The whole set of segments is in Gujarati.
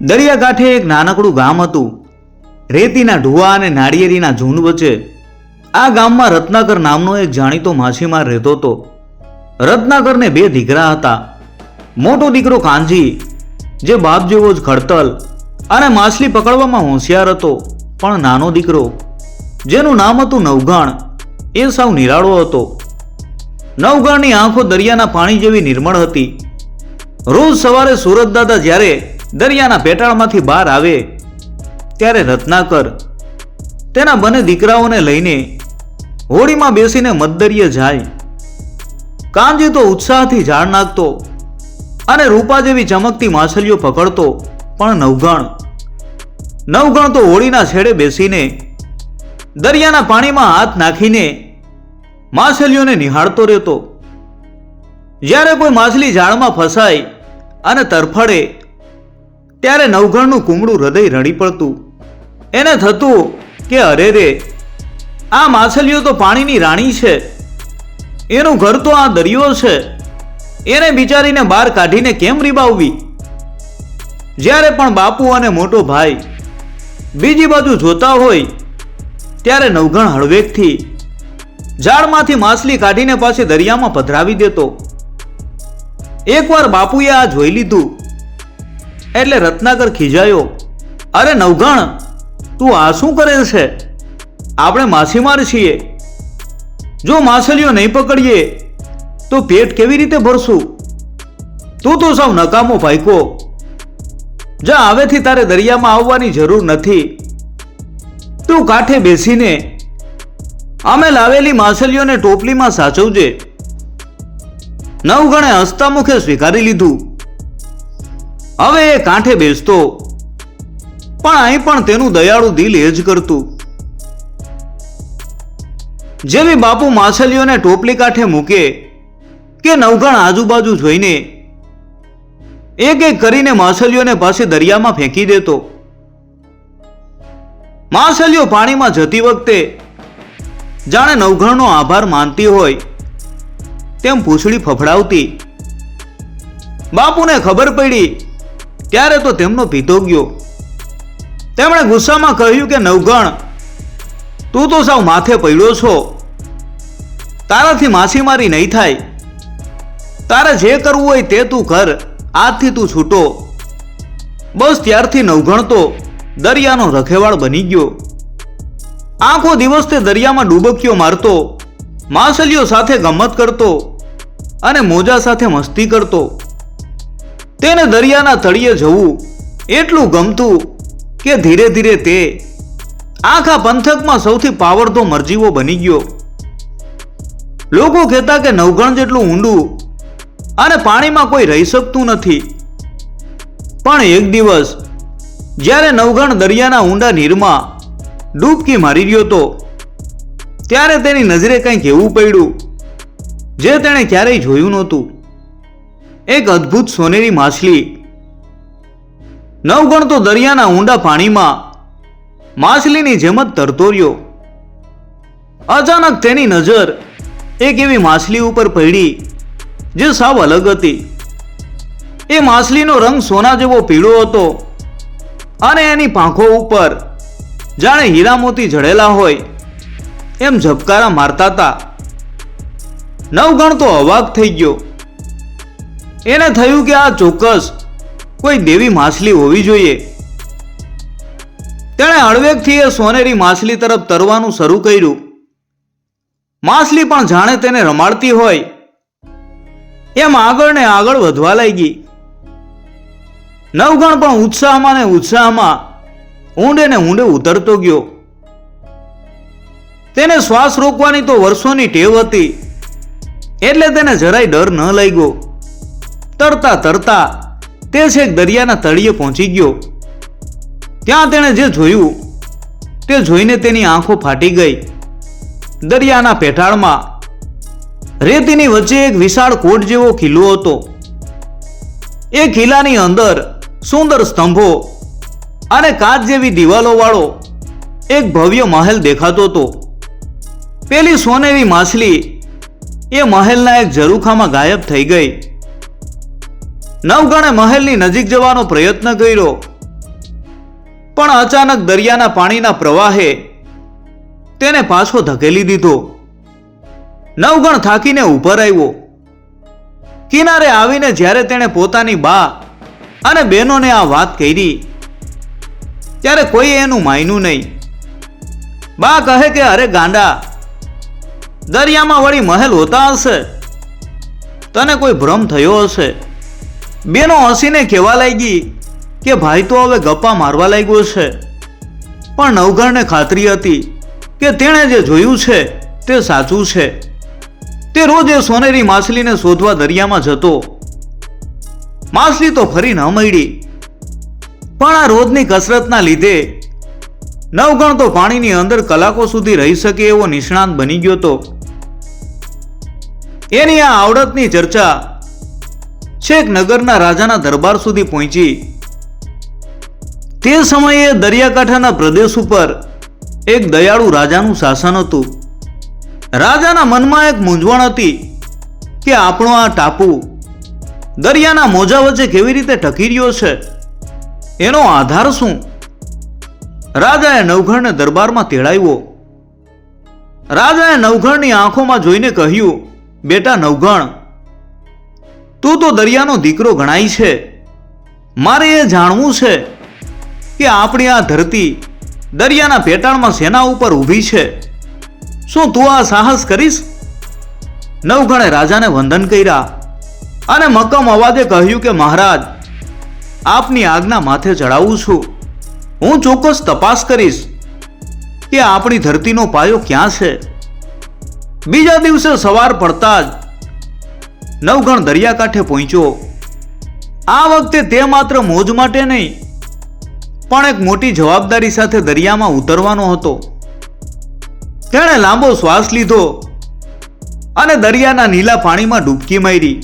દરિયાકાંઠે એક નાનકડું ગામ હતું. રેતીના ઢુવા અને નાળિયેરીના ઝૂંડ વચ્ચે આ ગામમાં રત્નાકર નામનો એક જાણીતો માછીમાર રહેતો હતો. રત્નાકરને બે દીકરા હતા. મોટો દીકરો કાંજી જે બાપ જેવો જ ખડતલ અને માછલી પકડવામાં હોશિયાર હતો, પણ નાનો દીકરો, જેનું નામ હતું નવઘાણ એ સાવ નિરાળો હતો. નવઘાણની આંખો દરિયાના પાણી જેવી નિર્મળ હતી. રોજ સવારે સુરત દાદા જ્યારે દરિયાના પેટાળમાંથી બહાર આવે, ત્યારે રત્નાકર તેના બંને દીકરાઓને લઈને હોડીમાં બેસીને મધદરિયે જાય. કાનજી તો ઉત્સાહથી ઝાડ નાખતો અને રૂપા જેવી ચમકતી માછલીઓ પકડતો, પણ નવગણ. નવગણ તો હોળીના છેડે બેસીને દરિયાના પાણીમાં હાથ નાખીને માછલીઓને નિહાળતો રહેતો. જ્યારે કોઈ માછલી ઝાડમાં ફસાય અને તરફડે ત્યારે નવઘણનું કુમળું હૃદય રડી પડતું. એને થતું કે અરે રે, આ માછલીઓ તો પાણીની રાણી છે. એનું ઘર તો આ દરિયો છે. એને બિચારીને બહાર કાઢીને કેમ રીબાવવી? જ્યારે પણ બાપુ અને મોટો ભાઈ બીજી બાજુ જોતા હોય, ત્યારે નવઘણ હળવેકથી ઝાડમાંથી માછલી કાઢીને પાછી દરિયામાં પધરાવી દેતો. એકવાર બાપુએ આ જોઈ લીધું. એટલે રત્નાકર ખીજાયો. અરે નવઘણ તું આ શું કરે છે? આપણે માછીમાર છીએ. જો માછલીઓ નહીં પકડીએ, તો પેટ કેવી રીતે ભરશું? તું તો સાવ નકામો ભાઈકો. જા હવેથી તારે દરિયામાં આવવાની જરૂર નથી. તું કાંઠે બેસીને અમે લાવેલી માછલીઓને ટોપલીમાં સાચવજે. નવગણે હસતા મુખે સ્વીકારી લીધું. હવે એ કાંઠે બેસતો. પણ અહીં પણ તેનું દયાળુ દિલ એ જ કરતું. જેવી બાપુ માછલીઓને ટોપલી કાંઠે મૂકે કે નવગણ આજુબાજુ જોઈને એક એક કરીને માછલીઓને પાછી દરિયામાં ફેંકી દેતો. માછલીઓ પાણીમાં જતી વખતે જાણે નવઘણનો આભાર માનતી હોય તેમ પૂંછડી ફફડાવતી. બાપુને ખબર પડી ત્યારે તો તેમનો પિતો ગયો. તેમણે ગુસ્સામાં કહ્યું કે, નવગણ, તું તો સાવ માથે પડ્યો છો. તારાથી માછીમારી નહીં થાય. તારે જે કરવું હોય તે તું કર. આજથી તું છૂટો. બસ ત્યારથી નવગણ તો દરિયાનો રખેવાળ બની ગયો. આખો દિવસ તે દરિયામાં ડૂબકીઓ મારતો, માછલીઓ સાથે ગમત કરતો અને મોજા સાથે મસ્તી કરતો. તેને દરિયાના તળિયે જવું એટલું ગમતું કે ધીરે ધીરે તે આખા પંથકમાં સૌથી પાવરધો મરજીવો બની ગયો. લોકો કહેતા કે નવગણ જેટલું ઊંડું અને પાણીમાં કોઈ રહી શકતું નથી. પણ એક દિવસ જ્યારે નવગણ દરિયાના ઊંડા નીરમાં ડૂબકી મારી રહ્યો હતો, ત્યારે તેની નજરે કંઈક એવું પડ્યું, જે તેણે ક્યારેય જોયું નહોતું. એક અદ્ભુત સોનેરી માછલી. નવગણ તો દરિયાના ઊંડા પાણીમાં માછલીની જેમ જ તરતો અચાનક તેની નજર એક એવી માછલી ઉપર પડી, જે સાવ અલગ હતી. એ માછલીનો રંગ સોના જેવો પીળો હતો અને એની પાંખો ઉપર જાણે હીરામોતી જડેલા હોય એમ ઝબકારા મારતા હતા નવગણ તો અવાક થઈ ગયો. એને થયું કે આ ચોક્કસ કોઈ દેવી માછલી હોવી જોઈએ. તેણે હળવેકથી એ સોનેરી માછલી તરફ તરવાનું શરૂ કર્યું. માછલી પણ જાણે તેને રમાડતી હોય. એમ આગળ ને આગળ વધવા લાગી. નવગણ પણ ઉત્સાહમાં ને ઉત્સાહમાં ઊંડે ને ઊંડે ઉતરતો ગયો. તેને શ્વાસ રોકવાની તો વર્ષોની ટેવ હતી. એટલે તેને જરાય ડર ન લાગ્યો. તરતા તરતા તે છેક દરિયાના તળિયે પહોંચી ગયો. ત્યાં તેણે જે જોયું, તે જોઈને તેની આંખો ફાટી ગઈ. દરિયાના પેટાળમાં રેતીની વચ્ચે એક વિશાળ કોટ જેવો કિલ્લો હતો. એ કિલ્લાની અંદર સુંદર સ્તંભો અને કાચ જેવી દિવાલોવાળો એક ભવ્ય મહેલ દેખાતો હતો. પેલી સોનેરી માછલી એ મહેલના એક ઝરૂખામાં ગાયબ થઈ ગઈ. નવગણે મહેલની નજીક જવાનો પ્રયત્ન કર્યો. પણ અચાનક દરિયાના પાણીના પ્રવાહે તેને પાછો ધકેલી દીધો. નવગણ થાકીને ઉપર આવ્યો કિનારે આવીને જ્યારે તેણે પોતાની બા અને બહેનોને આ વાત કરી, ત્યારે કોઈ એનું માન્યું નહીં. બા કહે કે, અરે ગાંડા, દરિયામાં વળી મહેલ હોતા હશે? તને કોઈ ભ્રમ થયો હશે? બેનો હસીને કહેવા લાગી કે ભાઈ તો હવે ગપ્પા મારવા લાગ્યો છે. પણ નવઘણને ખાતરી હતી કે તેણે જે જોયું છે તે સાચું છે. તે રોજ એ સોનેરી માછલીને શોધવા દરિયામાં જતો. માછલી તો ફરી ન મળી. પણ આ રોજની કસરતના લીધે નવગણ તો પાણીની અંદર કલાકો સુધી રહી શકે એવો નિષ્ણાંત બની ગયો તો. એની આ આવડતની ચર્ચા છેક નગરના રાજાના દરબાર સુધી પહોંચી. તે સમયે દરિયાકાંઠાના પ્રદેશ ઉપર એક દયાળુ રાજાનું શાસન હતું. રાજાના મનમાં એક મૂંઝવણ હતી કે આપણો આ ટાપુ દરિયાના મોજા વચ્ચે કેવી રીતે ટકી રહ્યો છે? એનો આધાર શું? રાજાએ નવઘણને દરબારમાં તેડાવ્યો. રાજાએ નવઘણની આંખોમાં જોઈને કહ્યું, બેટા નવઘણ તું તો દરિયાનો દીકરો ગણાય છે. મારે એ જાણવું છે કે આપણી આ ધરતી દરિયાના પેટાળમાં સેના ઉપર ઊભી છે. શું તું આ સાહસ કરીશ? નવગણે રાજાને વંદન કર્યા અને મક્કમ અવાજે કહ્યું કે, મહારાજ, આપની આજ્ઞા માથે ચડાવું છું. હું ચોક્કસ તપાસ કરીશ કે આપણી ધરતીનો પાયો ક્યાં છે. બીજા દિવસે સવાર પડતા જ નવગણ દરિયાકાંઠે પહોંચ્યો. આ વખતે તે માત્ર મોજ માટે નહીં, પણ એક મોટી જવાબદારી સાથે દરિયામાં ઉતરવાનો હતો. તેણે લાંબો શ્વાસ લીધો અને દરિયાના નીલા પાણીમાં ડૂબકી મારી.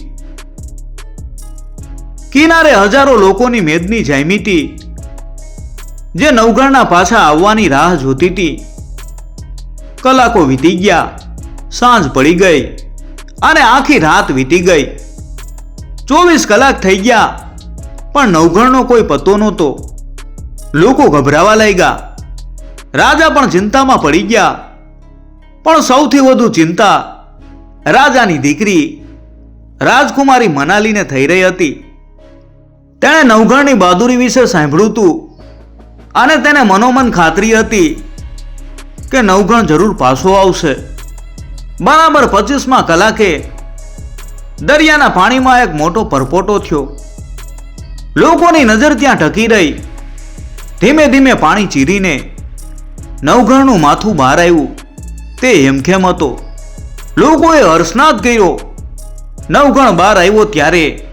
કિનારે હજારો લોકોની મેદની જામી હતી જે નવગણના પાછા આવવાની રાહ જોતી હતી કલાકો વીતી ગયા, સાંજ પડી ગઈ. અને આખી રાત વીતી ગઈ. ચોવીસ કલાક થઈ ગયા, પણ નવઘણનો કોઈ પતો નહોતો. લોકો ગભરાવા લાગ્યા. રાજા પણ ચિંતામાં પડી ગયા. પણ સૌથી વધુ ચિંતા રાજાની દીકરી રાજકુમારી મનાલીને થઈ રહી હતી. તેણે નવઘણની બહાદુરી વિશે સાંભળ્યું હતું અને તેને મનોમન ખાતરી હતી કે નવઘણ જરૂર પાછો આવશે. બરાબર પચીસમાં કલાકે દરિયાના પાણીમાં એક મોટો પરપોટો થયો. લોકોની નજર ત્યાં ટકી રહી. ધીમે ધીમે પાણી ચીરીને નવઘણનું માથું બહાર આવ્યું. તે હેમખેમ હતો. લોકોએ હર્ષનાદ કર્યો. નવઘણ બહાર આવ્યો ત્યારે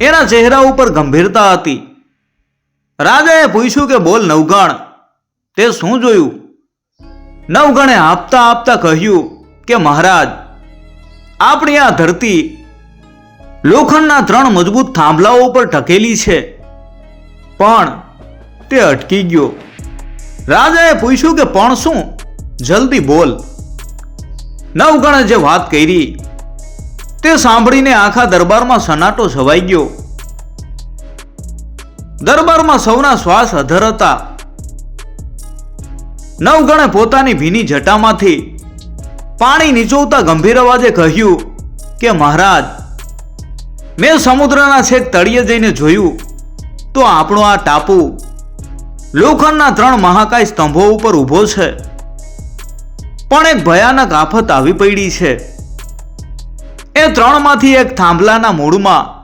એના ચહેરા ઉપર ગંભીરતા હતી. રાજાએ પૂછ્યું કે, બોલ નવગણ તે શું જોયું? નવગણે આપતા આપતા કહ્યું કે મહારાજ, આપણી આ ધરતી લોખંડના ત્રણ મજબૂત થાંભલાઓ ઉપર ટકેલી છે. પણ તે અટકી ગયો. રાજાએ પૂછ્યું કે પણ શું? જલ્દી બોલ. નવગણે જે વાત કરી, તે સાંભળીને આખા દરબારમાં સનાટો છવાઈ ગયો. દરબારમાં સૌના શ્વાસ અધર હતા. નવગણે પોતાની ભીની જટામાંથી પાણી નીચોવતા ગંભીર અવાજે કહ્યું કે, મહારાજ, મેં સમુદ્રના છેક તળિયે જઈને જોયું. તો આપણો આ ટાપુ લોખંડના ત્રણ મહાકાય સ્તંભો ઉપર ઊભો છે. પણ એક ભયાનક આફત આવી પડી છે. એ ત્રણમાંથી એક થાંભલાના મૂળમાં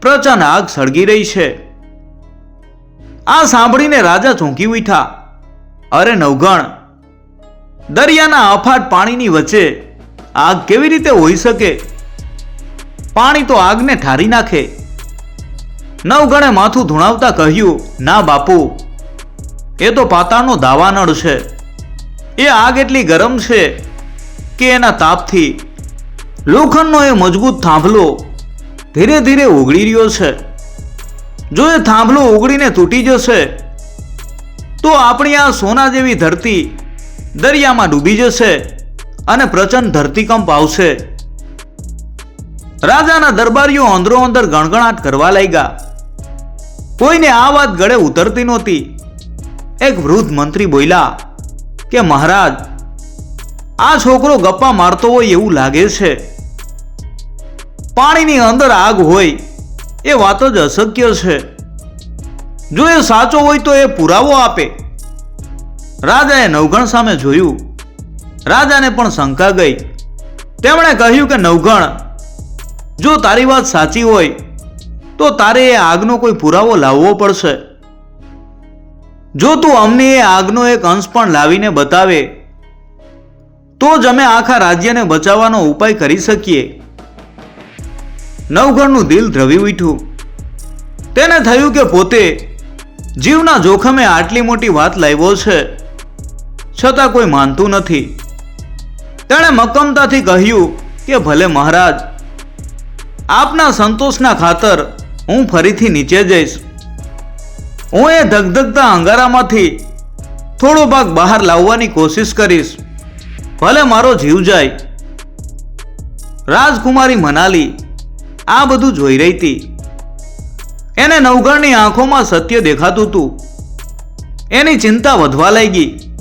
પ્રચંડ આગ સળગી રહી છે. આ સાંભળીને રાજા ચોંકી ઉઠ્યા. અરે નવગણ દરિયાના અફાટ પાણીની વચ્ચે આગ કેવી રીતે હોઈ શકે? પાણી તો આગને ઠારી નાખે. નવગણે માથું ધૂણાવતા કહ્યું, ના બાપુ, એ તો પાતાળનો દાવાનળ છે. એ આગ એટલી ગરમ છે કે એના તાપથી લોખંડનો એ મજબૂત થાંભલો ધીરે ધીરે ઓગળી રહ્યો છે. જો એ થાંભલો ઓગળીને તૂટી જશે, તો આપણી આ સોના જેવી ધરતી દરિયામાં ડૂબી જશે અને પ્રચંડ ધરતીકંપ આવશે. રાજાના દરબારીઓ અંદરો અંદર ગણગણાટ કરવા લાગ્યા. કોઈને આ વાત ગળે ઉતરતી નહોતી. એક વૃદ્ધ મંત્રી બોલ્યા કે, મહારાજ, આ છોકરો ગપ્પા મારતો હોય એવું લાગે છે. પાણીની અંદર આગ હોય એ વાત જ અશક્ય છે. જો એ સાચો હોય તો એ પુરાવો આપે. રાજાએ નવગણ સામે જોયું. રાજાને પણ શંકા ગઈ. તેમણે કહ્યું કે, નવગણ, જો તારી વાત સાચી હોય, તો તારે એ આગનો કોઈ પુરાવો લાવવો પડશે. જો તું અમને એ આગનો એક અંશ પણ લાવીને બતાવે, તો જ અમે આખા રાજ્યને બચાવવાનો ઉપાય કરી શકીએ. નવગણનું દિલ દ્રવી ઉઠ્યું. તેને થયું કે, પોતે જીવના જોખમે આટલી મોટી વાત લાવ્યો છે. છતાં કોઈ માનતું નથી. તેણે મક્કમતાથી કહ્યું કે, ભલે મહારાજ, આપના સંતોષના ખાતર હું ફરીથી નીચે જઈશ. હું એ ધગધગતા અંગારામાંથી થોડો ભાગ બહાર લાવવાની કોશિશ કરીશ. ભલે મારો જીવ જાય. રાજકુમારી મનાલી આ બધું જોઈ રહી હતી એને નવગણની આંખોમાં સત્ય દેખાતું હતું એની ચિંતા વધવા લાગી.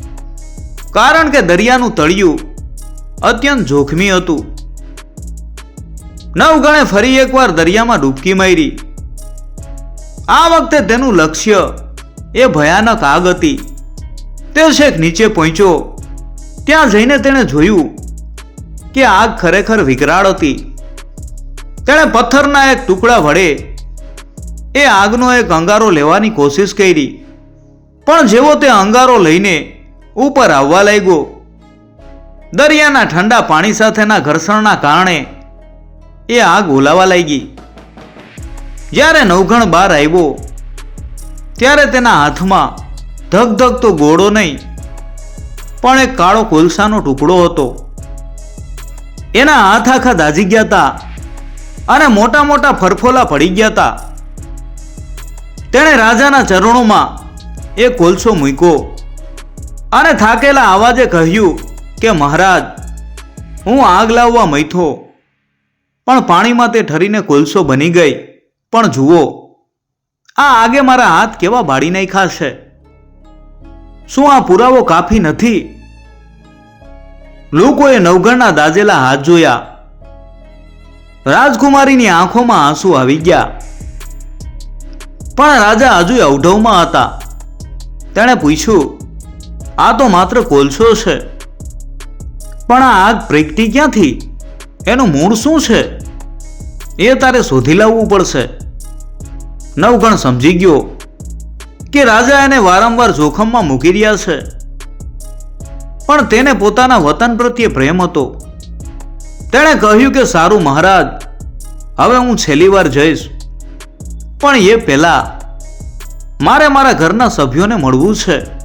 કારણ કે દરિયાનું તળિયું અત્યંત જોખમી હતું. નવગણે ફરી એકવાર દરિયામાં ડૂબકી મારી. આ વખતે તેનું લક્ષ્ય એ ભયાનક આગ હતી. તે શેખ નીચે પહોંચ્યો. ત્યાં જઈને તેણે જોયું કે આગ ખરેખર વિકરાળ હતી. તેણે પથ્થરના એક ટુકડા વડે એ આગનો એક અંગારો લેવાની કોશિશ કરી. પણ જેવો તે અંગારો લઈને ઉપર આવવા લાગ્યો. દરિયાના ઠંડા પાણી સાથેના ઘર્ષણના કારણે એ આગ ઓલાવા લાગી. જ્યારે નવઘણ બહાર આવ્યો, ત્યારે તેના હાથમાં ધગધગતો ગોળો નહીં, પણ એક કાળો કોલસાનો ટુકડો હતો. એના હાથ આખા દાઝી ગયા હતા અને મોટા મોટા ફરફોલા પડી ગયા હતા. તેણે રાજાના ચરણોમાં એ કોલસો મૂક્યો. અને થાકેલા અવાજે કહ્યું કે, મહારાજ, હું આગ લાવવા મૈથો, પણ પાણીમાં તે ઠરીને કોલસો બની ગઈ. પણ જુઓ, આ આગે મારા હાથ કેવા બાળી નાખ્યા છે. શું આ પુરાવો કાફી નથી? લોકોએ નવગણના દાજેલા હાથ જોયા. રાજકુમારીની આંખોમાં આંસુ આવી ગયા. પણ રાજા હજુ અવઢવમાં હતા. તેણે પૂછ્યું આ તો માત્ર કોલસો છે. પણ આ આગ પ્રગટી ક્યાંથી? એનું મૂળ શું છે? એ તારે શોધી લાવવું પડશે. નવગણ સમજી ગયો કે રાજા એને વારંવાર જોખમમાં મૂકી રહ્યા છે. પણ તેને પોતાના વતન પ્રત્યે પ્રેમ હતો. તેણે કહ્યું કે સારું મહારાજ, હવે હું છેલ્લી વાર જઈશ. પણ એ પહેલા મારે મારા ઘરના સભ્યોને મળવું છે.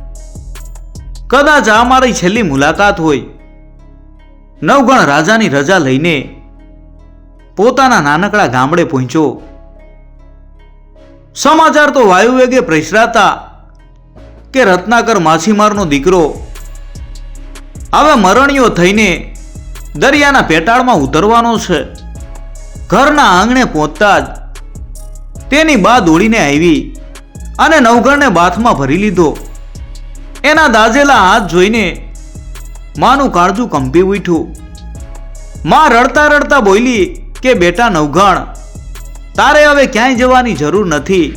કદાચ આ મારી છેલ્લી મુલાકાત હોય. નવગણ રાજાની રજા લઈને પોતાના નાનકડા ગામડે પહોંચ્યો. સમાચાર તો વાયુવેગે પ્રસરાતા કે રત્નાકર માછીમારનો દીકરો હવે મરણીયો થઈને દરિયાના પેટાળમાં ઉતરવાનો છે. ઘરના આંગણે પહોંચતા જ તેની બા દોડીને આવી અને નવઘણને બાથમાં ભરી લીધો. એના દાઝેલા હાથ જોઈને માનું કાળજું કંપી ઉઠ્યું. માં રડતા રડતા બોલી કે, બેટા નવઘણ, તારે હવે ક્યાંય જવાની જરૂર નથી.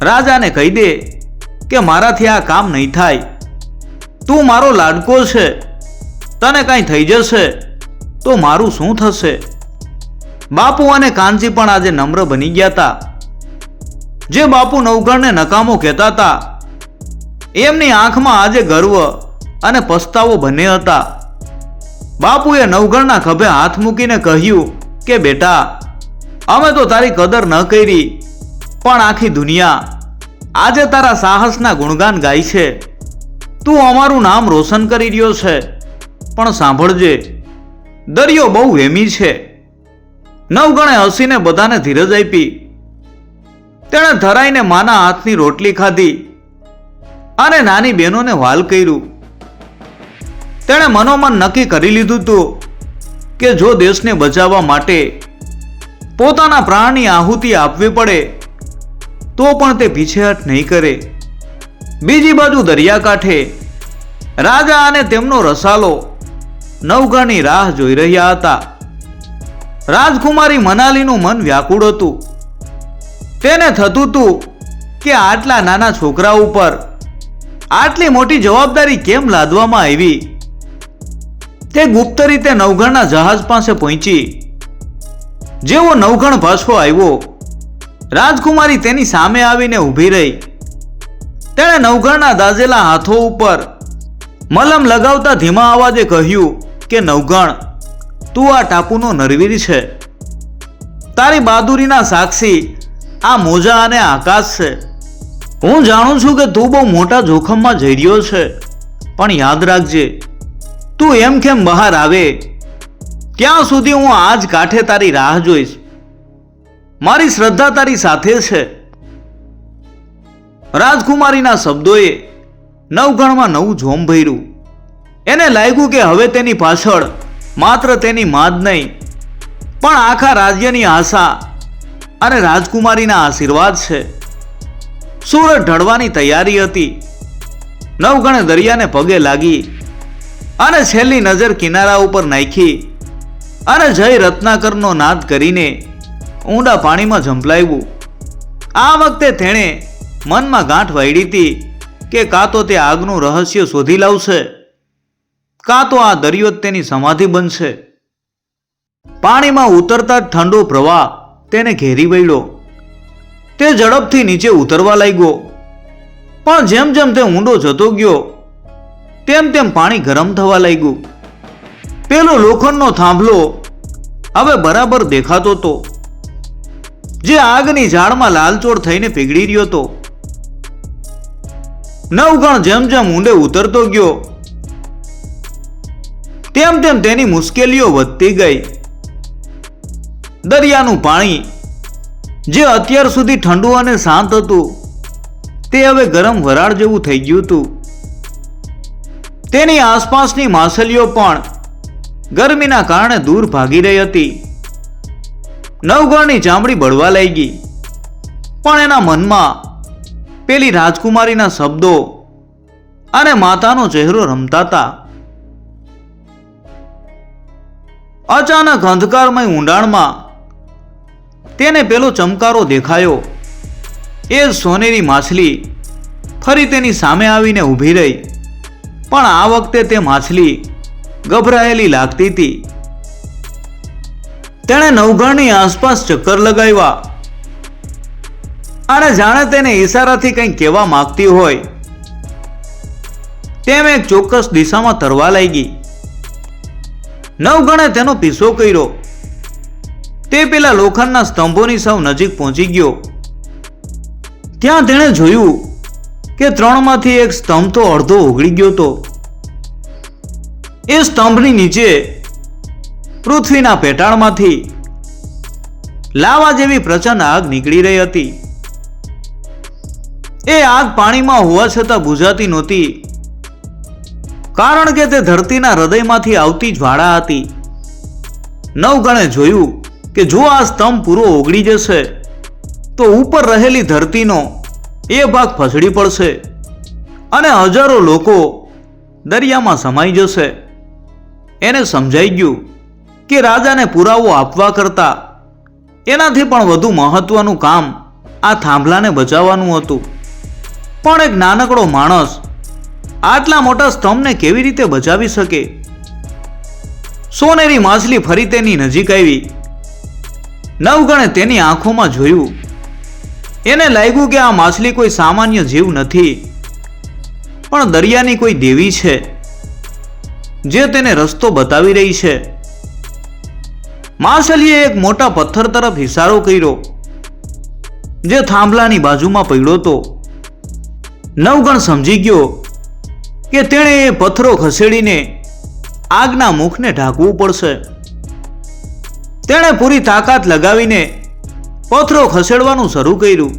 રાજાને કહી દે કે, મારાથી આ કામ નહીં થાય. તું મારો લાડકો છે. તને કાંઈ થઈ જશે તો મારું શું થશે? બાપુ અને કાનજી પણ આજે નમ્ર બની ગયા હતા જે બાપુ નવઘણને નકામો કહેતા હતા એમની આંખમાં આજે ગર્વ અને પસ્તાવો બંને હતા. બાપુએ નવગણના ખભે હાથ મૂકીને કહ્યું કે, બેટા, અમે તો તારી કદર ન કરી, પણ આખી દુનિયા આજે તારા સાહસના ગુણગાન ગાય છે. તું અમારું નામ રોશન કરી રહ્યો છે, પણ સાંભળજે, દરિયો બહુ વેમી છે. નવગણે હસીને બધાને ધીરજ આપી. તેણે ધરાઈને માના હાથની રોટલી ખાધી. અને નાની બહેનોને વાલ કર્યું. તેણે મનોમન નક્કી કરી લીધું હતું કે જો દેશને બચાવવા માટે પોતાના પ્રાણની આહુતિ આપવી પડે, તો પણ તે પીછેહટ નહીં કરે. બીજી બાજુ દરિયાકાંઠે રાજા અને તેમનો રસાલો નવગણની રાહ જોઈ રહ્યા હતા. રાજકુમારી મનાલીનું મન વ્યાકુળ હતું. તેને થતું હતું કે આટલા નાના છોકરા ઉપર આટલી મોટી જવાબદારી કેમ લાદવામાં આવી? તે ગુપ્ત રીતે નવઘણના જહાજ પાસે પહોંચી. જેવો નવઘણ પાછો આવ્યો, રાજકુમારી તેની સામે આવીને ઊભી રહી. તેણે નવઘણના દાઝેલા હાથો ઉપર મલમ લગાવતા ધીમા અવાજે કહ્યું કે નવઘણ તું આ ટાપુનો નરવીર છે. તારી બહાદુરીના સાક્ષી આ મોજા અને આકાશ છે. હું જાણું છું કે તું બહુ મોટા જોખમમાં જઈ રહ્યો છે, પણ યાદ રાખજે, તું એમ કેમ બહાર આવે? ત્યાં સુધી હું આજ કાંઠે તારી રાહ જોઈશ? મારી શ્રદ્ધા તારી સાથે છે. રાજકુમારીના શબ્દોએ નવગણમાં નવું જોમ ભર્યું. એને લાગ્યું કે હવે તેની પાછળ માત્ર તેની માં જ નહીં, પણ આખા રાજ્યની આશા અને રાજકુમારીના આશીર્વાદ છે. સૂરજ ઢળવાની તૈયારી હતી. નવગણ દરિયાને પગે લાગી અને છેલ્લી નજર કિનારા ઉપર નાખી અને જય રત્નાકરનો નાદ કરીને ઊંડા પાણીમાં ઝંપલાવ્યું. આ વખતે તેણે મનમાં ગાંઠ વાળી હતી કે કાં તો તે આગનું રહસ્ય શોધી લાવશે, કાં તો આ દરિયો જ તેની સમાધિ બનશે. પાણીમાં ઉતરતા જ ઠંડો પ્રવાહ તેને ઘેરી વળ્યો. તે ઝડપથી નીચે ઉતરવા લાગ્યો. પણ જેમ જેમ તે ઊંડો જતો ગયો, તેમ તેમ પાણી ગરમ થવા લાગ્યું. પેલો લોખંડનો થાંભલો હવે બરાબર દેખાતો હતો, જે આગની ઝાડમાં લાલચોળ થઈને પીગળી રહ્યો હતો. નવગણ જેમ જેમ ઊંડે ઉતરતો ગયો, તેમ તેમ તેની મુશ્કેલીઓ વધતી ગઈ. દરિયાનું પાણી જે અત્યાર સુધી ઠંડુ અને શાંત હતું, તે હવે ગરમ વરાળ જેવું થઈ ગયું હતું. તેની આસપાસની માછલીઓ પણ ગરમીના કારણે દૂર ભાગી રહી હતી. નવગણની ચામડી બળવા લાગી. પણ એના મનમાં પેલી રાજકુમારીના શબ્દો અને માતાનો ચહેરો રમતા હતા. અચાનક અંધકારમય ઊંડાણમાં તેને પેલો ચમકારો દેખાયો. એ સોનેરી માછલી ફરી તેની સામે આવીને ઊભી રહી. પણ આ વખતે તે માછલી ગભરાયેલી લાગતી હતી. તેણે નવઘણની આસપાસ ચક્કર લગાવ્યા. અને જાણે તેને ઈશારાથી કંઈ કહેવા માંગતી હોય. તેમ એક ચોક્કસ દિશામાં તરવા લાગી. નવગણે તેનો પીછો કર્યો. તે પેલા લોખંડના સ્તંભોની સૌ નજીક પહોંચી ગયો. ત્યાં તેણે જોયું કે ત્રણમાંથી એક સ્તંભ તો અડધો ઓગળી ગયો હતો એ સ્તંભની નીચે પૃથ્વીના પેટાળમાંથી લાવા જેવી પ્રચંડ આગ નીકળી રહી હતી. એ આગ પાણીમાં હોવા છતાં બુઝાતી નહોતી. કારણ કે તે ધરતીના હૃદયમાંથી આવતી જ્વાળા હતી. નવગણે જોયું કે જો આ સ્તંભ પૂરો ઓગળી જશે, તો ઉપર રહેલી ધરતીનો એ ભાગ ફસડી પડશે અને હજારો લોકો દરિયામાં સમાઈ જશે. એને સમજાઈ ગયું કે રાજાને પુરાવો આપવા કરતા એનાથી પણ વધુ મહત્વનું કામ આ થાંભલાને બચાવવાનું હતું. પણ એક નાનકડો માણસ આટલા મોટા સ્તંભને કેવી રીતે બચાવી શકે? સોનેરી માછલી ફરી તેની નજીક આવી. નવગણે તેની આંખોમાં જોયું. એને લાગ્યું કે આ માછલી કોઈ સામાન્ય જીવ નથી, પણ દરિયાની કોઈ દેવી છે, જે તેને રસ્તો બતાવી રહી છે. માછલીએ એક મોટા પથ્થર તરફ ઇશારો કર્યો, જે થાંભલાની બાજુમાં પડ્યો હતો. નવગણ સમજી ગયો કે તેણે એ પથ્થરો ખસેડીને આગના મુખને ઢાંકવું પડશે. તેણે પૂરી તાકાત લગાવીને પથરો ખસેડવાનું શરૂ કર્યું.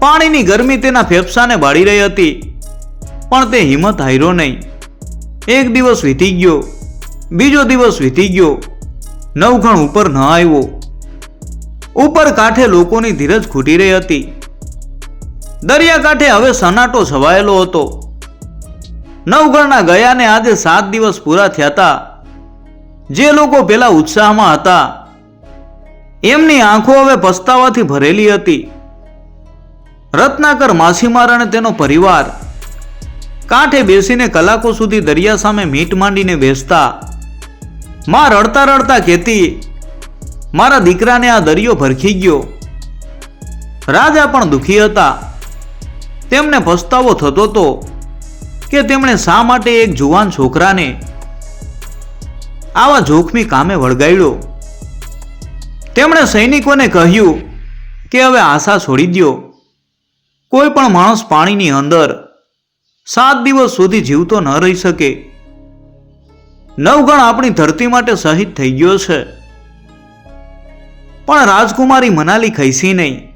પાણીની ગરમી તેના ફેફસાને બાળી રહી હતી, પણ તે હિંમત હાર્યો નહીં. એક દિવસ વીતી ગયો, બીજો દિવસ વીતી ગયો નવઘણ ઉપર ન આવ્યો. ઉપર કાંઠે લોકોની ધીરજ ખૂટી રહી હતી. દરિયાકાંઠે હવે સનાટો છવાયેલો હતો. નવગણના ગયાને આજે સાત દિવસ પૂરા થયા હતા. જે લોકો પેલા ઉત્સાહમાં હતા, એમની આંખો હવે પસ્તાવાથી ભરેલી હતી. રત્નાકર માછીમાર અને તેનો પરિવાર કાંઠે બેસીને કલાકો સુધી દરિયા સામે મીટ માંડીને બેસતા. માં રડતા રડતા કહેતી, મારા દીકરાને આ દરિયો ભરખી ગયો. રાજા પણ દુઃખી હતા. તેમને પસ્તાવો થતો હતો કે તેમણે શા માટે એક જુવાન છોકરાને આવા જોખમી કામે વળગાડ્યો તેમણે સૈનિકોને કહ્યું કે હવે આશા છોડી દ્યો. કોઈ પણ માણસ પાણીની અંદર સાત દિવસ સુધી જીવતો ન રહી શકે. નવગણ આપણી ધરતી માટે શહીદ થઈ ગયો છે. પણ રાજકુમારી મનાલી ખૈસી નહીં.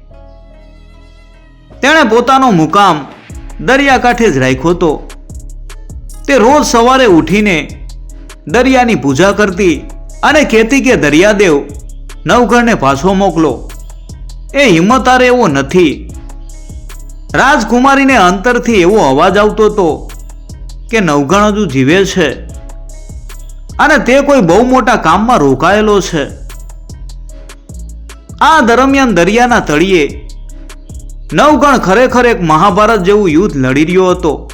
તેણે પોતાનો મુકામ દરિયાકાંઠે જ રાખ્યો હતો. તે રોજ સવારે ઉઠીને દરિયાની પૂજા કરતી અને કહેતી કે દરિયાદેવ, નવઘરને પાછો મોકલો. એ હિંમતારે એવો નથી. રાજકુમારીને અંતરથી એવો અવાજ આવતો હતો કે નવઘણ હજુ જીવે છે અને તે કોઈ બહુ મોટા કામમાં રોકાયેલો છે. આ દરમિયાન દરિયાના તળિયે નવગણ ખરેખર એક મહાભારત જેવું યુદ્ધ લડી રહ્યો હતો.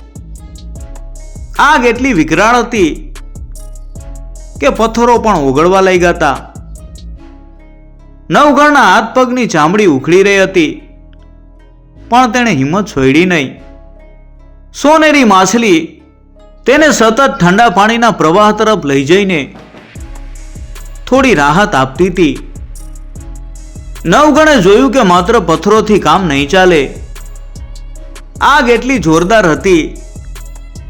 આગ એટલી વિકરાળ હતી કે પથ્થરો પણ ઓગળવા લાગ્યા હતા નવગણના હાથ પગની ચામડી ઉખડી રહી હતી. પણ તેણે હિંમત છોડી નહીં. સોનેરી માછલી તેને સતત ઠંડા પાણીના પ્રવાહ તરફ લઈ જઈને થોડી રાહત આપતી હતી. નવગણે જોયું કે માત્ર પથ્થરોથી કામ નહીં ચાલે. આગ એટલી જોરદાર હતી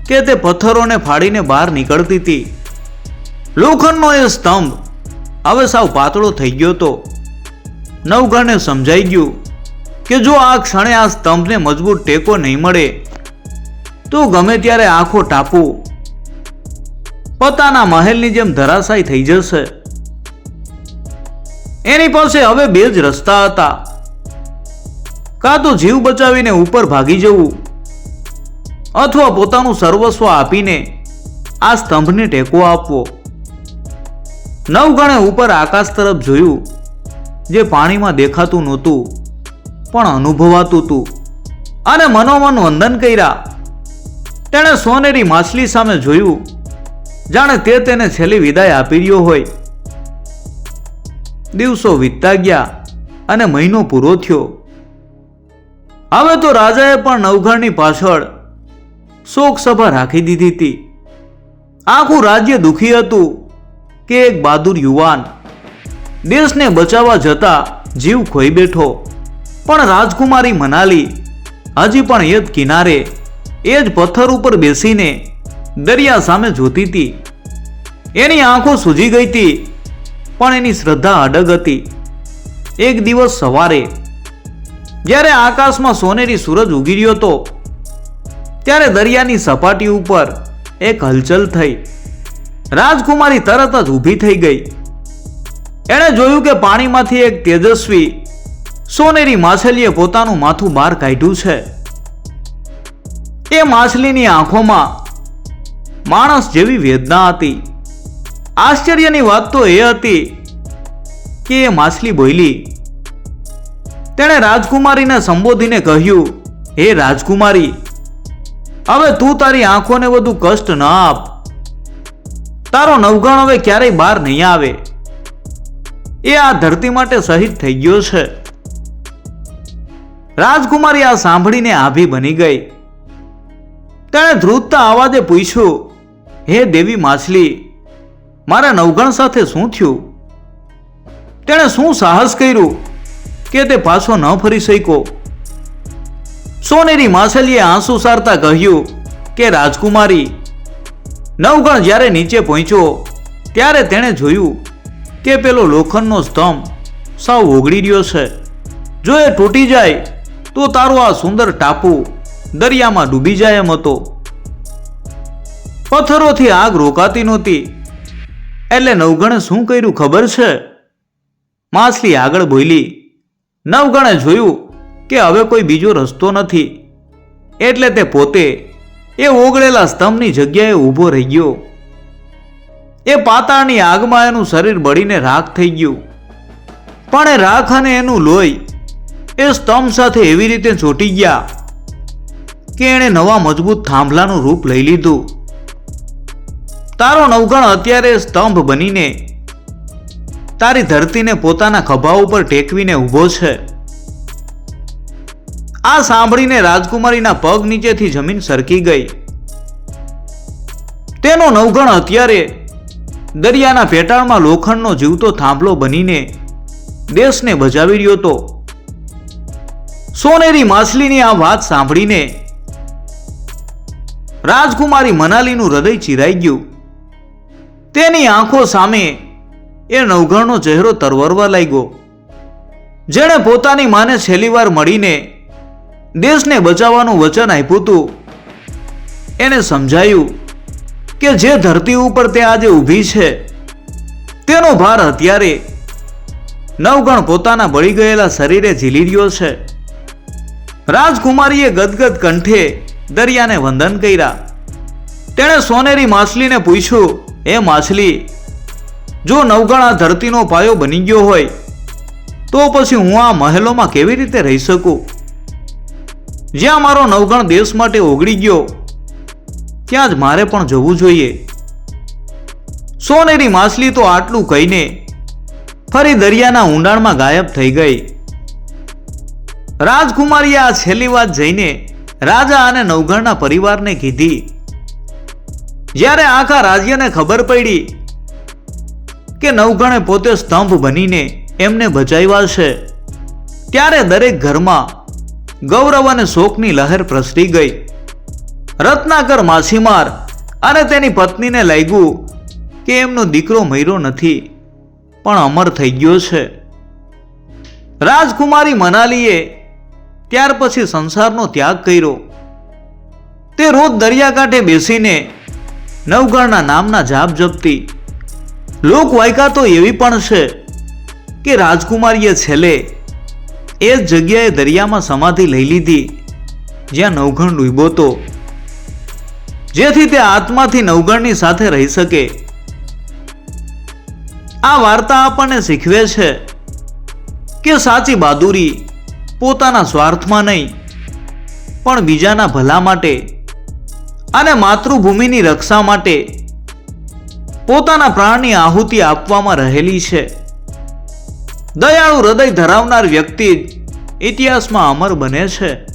કે તે પથ્થરોને ફાડીને બહાર નીકળતી હતી. લોખંડનો એ સ્તંભ. હવે સાવ પાતળો થઈ ગયો હતો નવગણને સમજાઈ ગયું કે જો આ ક્ષણે આ સ્તંભને મજબૂત ટેકો નહીં મળે, તો ગમે ત્યારે આંખો ટાપુ. પોતાના મહેલની જેમ ધરાશાય થઈ જશે. એની પાસે હવે બે જ રસ્તા હતા. કાં તો જીવ બચાવીને ઉપર ભાગી જવું, અથવા પોતાનું સર્વસ્વ આપીને આ સ્તંભને ટેકો આપવો. નવગણે ઉપર આકાશ તરફ જોયું, જે પાણીમાં દેખાતું નહોતું, પણ અનુભવાતું હતું અને મનોમન વંદન કર્યા. તેણે સોનેરી માછલી સામે જોયું, જાણે તે તેને છેલ્લી વિદાય આપી રહ્યો હોય. દિવસો વીતતા ગયા અને મહિનો પૂરો થયો. હવે તો રાજાએ પણ નવઘણની પાછળ શોક સભા રાખી દીધી હતી. આખું રાજ્ય દુખી હતું. કે એક બહાદુર યુવાન દેશને બચાવવા જતા જીવ ખોઈ બેઠો. પણ રાજકુમારી મનાલી હજી પણ એ જ કિનારે એ જ પથ્થર ઉપર બેસીને દરિયા સામે જોતી હતી. એની આંખો સૂજી ગઈ હતી, પણ એની શ્રદ્ધા અડગ હતી. એક દિવસ સવારે, જ્યારે આકાશમાં સોનેરી સૂરજ ઉગી રહ્યો હતો, ત્યારે દરિયાની સપાટી ઉપર એક હલચલ થઈ. રાજકુમારી તરત જ ઊભી થઈ ગઈ. એણે જોયું કે પાણીમાંથી એક તેજસ્વી સોનેરી માછલીએ પોતાનું માથું બહાર કાઢ્યું છે. એ માછલીની આંખોમાં માણસ જેવી વેદના હતી. આશ્ચર્યની વાત તો એ હતી કે એ માછલી બોલી તેણે રાજકુમારીને સંબોધીને કહ્યું, હે રાજકુમારી, હવે તું તારી આંખોને વધુ કષ્ટ ન આપ. તારો નવગણ હવે ક્યારેય બહાર નહીં આવે. એ આ ધરતી માટે શહીદ થઈ ગયો છે. રાજકુમારી આ સાંભળીને આભી બની ગઈ. તેણે ધ્રુજતા અવાજે પૂછ્યું, હે દેવી માછલી, મારા નવગણ સાથે શું થયું? તેણે શું સાહસ કર્યું કે તે પાછો ન ફરી શક્યો? સોનેરી માછલીએ આંસુ સારતા કહ્યું કે, રાજકુમારી નવગણ જ્યારે નીચે પહોંચ્યો, ત્યારે તેણે જોયું કે પેલો લોખંડનો સ્તંભ સાવ ઓગળી રહ્યો છે. જો એ તૂટી જાય, તો તારો આ સુંદર ટાપુ દરિયામાં ડૂબી જાય એમ હતો. પથ્થરોથી આગ રોકાતી નહોતી. એટલે નવગણે શું કર્યું ખબર છે? માછલી આગળ બોલી, નવગણે જોયું કે હવે કોઈ બીજો રસ્તો નથી. એટલે તે પોતે એ ઓગળેલા સ્તંભની જગ્યાએ ઊભો રહી ગયો. એ પાતાળની આગમાં એનું શરીર બળીને રાખ થઈ ગયું. પણ એ રાખ અને એનું લોહી એ સ્તંભ સાથે એવી રીતે ચોંટી ગયા કે એણે નવા મજબૂત થાંભલાનું રૂપ લઈ લીધું. તારો નવગણ અત્યારે સ્તંભ બનીને તારી ધરતીને પોતાના ખભા ઉપર ટેકવીને ઊભો છે. આ સાંભળીને રાજકુમારીના પગ નીચેથી જમીન સરકી ગઈ. તેનો નવગણ અત્યારે દરિયાના પેટાળમાં લોખંડનો જીવતો થાંભલો બનીને દેશને ભજાવી રહ્યો હતો. સોનેરી માછલીની આ વાત સાંભળીને રાજકુમારી મનાલીનું હૃદય ચિરાઈ ગયું. તેની આંખો સામે એ નવઘણનો ચહેરો તરવરવા લાગ્યો. જેણે પોતાની માને છેલ્લી વાર મળીને દેશને બચાવવાનું વચન આપ્યું હતું. એને સમજાયું કે જે ધરતી ઉપર તે આજે ઊભી છે, તેનો ભાર અત્યારે નવગણ પોતાના બળી ગયેલા શરીરે ઝીલી રહ્યો છે. રાજકુમારીએ ગદગદ કંઠે દરિયાને વંદન કર્યા. તેણે સોનેરી માછલીને પૂછ્યું એ માછલી, જો નવગણ આ ધરતીનો પાયો બની ગયો હોય, તો પછી હું આ મહેલોમાં કેવી રીતે રહી શકું? જ્યાં મારો નવગણ દેશ માટે ઓગળી ગયો, ત્યાં જ મારે પણ જવું જોઈએ. સોનેરી માછલી તો આટલું કહીને ફરી દરિયાના ઊંડાણમાં ગાયબ થઈ ગઈ. રાજકુમારીએ આ છેલ્લી વાત જઈને રાજા અને નવઘણના પરિવારને કીધી. જ્યારે આખા રાજ્યને ખબર પડી કે નવગણે પોતે સ્તંભ બનીને એમને બચાવ્યા છે, ત્યારે દરેક ઘરમાં ગૌરવ અને શોકની લહેર પ્રસરી ગઈ. રત્નાકર માછીમાર અને તેની પત્નીને લાગ્યું કે એમનો દીકરો મર્યો નથી, પણ અમર થઈ ગયો છે. રાજકુમારી મનાલીએ ત્યાર પછી સંસારનો ત્યાગ કર્યો. તે રોજ દરિયાકાંઠે બેસીને નવગણના નામના જાપ જપતી. લોકવાયકા તો એવી પણ છે કે રાજકુમારીએ છેલ્લે એ જ જગ્યાએ દરિયામાં સમાધિ લઈ લીધી, જ્યાં નવગણ ડૂબ્યો તો. જેથી તે આત્માથી નવગણની સાથે રહી શકે. આ વાર્તા આપણને શીખવે છે કે સાચી બહાદુરી પોતાના સ્વાર્થમાં નહીં, પણ બીજાના ભલા માટે અને માતૃભૂમિની રક્ષા માટે પોતાના પ્રાણની આહુતિ આપવામાં રહેલી છે. દયાળુ હૃદય ધરાવનાર વ્યક્તિ ઇતિહાસમાં અમર બને છે.